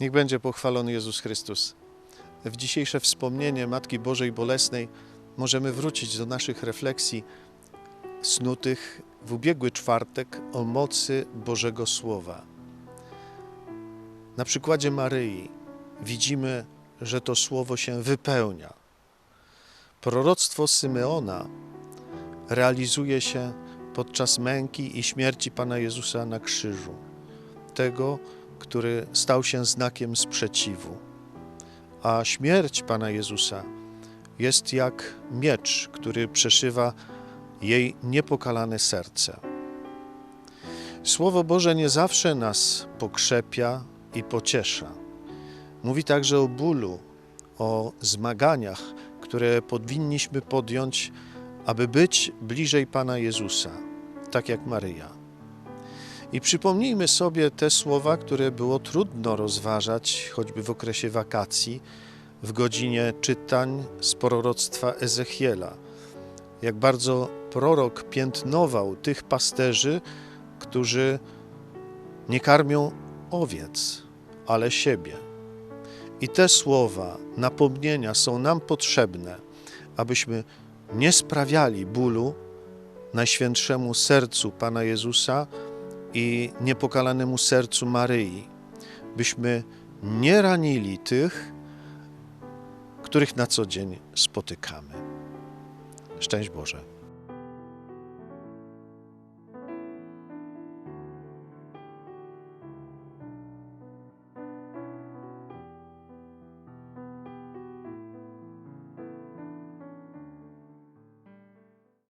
Niech będzie pochwalony Jezus Chrystus. W dzisiejsze wspomnienie Matki Bożej Bolesnej możemy wrócić do naszych refleksji snutych w ubiegły czwartek o mocy Bożego Słowa. Na przykładzie Maryi widzimy, że to słowo się wypełnia. Proroctwo Symeona realizuje się podczas męki i śmierci Pana Jezusa na krzyżu, tego, który stał się znakiem sprzeciwu. A śmierć Pana Jezusa jest jak miecz, który przeszywa jej niepokalane serce. Słowo Boże nie zawsze nas pokrzepia i pociesza. Mówi także o bólu, o zmaganiach, które powinniśmy podjąć, aby być bliżej Pana Jezusa, tak jak Maryja. I przypomnijmy sobie te słowa, które było trudno rozważać, choćby w okresie wakacji, w godzinie czytań z proroctwa Ezechiela. Jak bardzo prorok piętnował tych pasterzy, którzy nie karmią owiec, ale siebie. I te słowa, napomnienia są nam potrzebne, abyśmy nie sprawiali bólu Najświętszemu Sercu Pana Jezusa i niepokalanemu sercu Maryi, byśmy nie ranili tych, których na co dzień spotykamy. Szczęść Boże.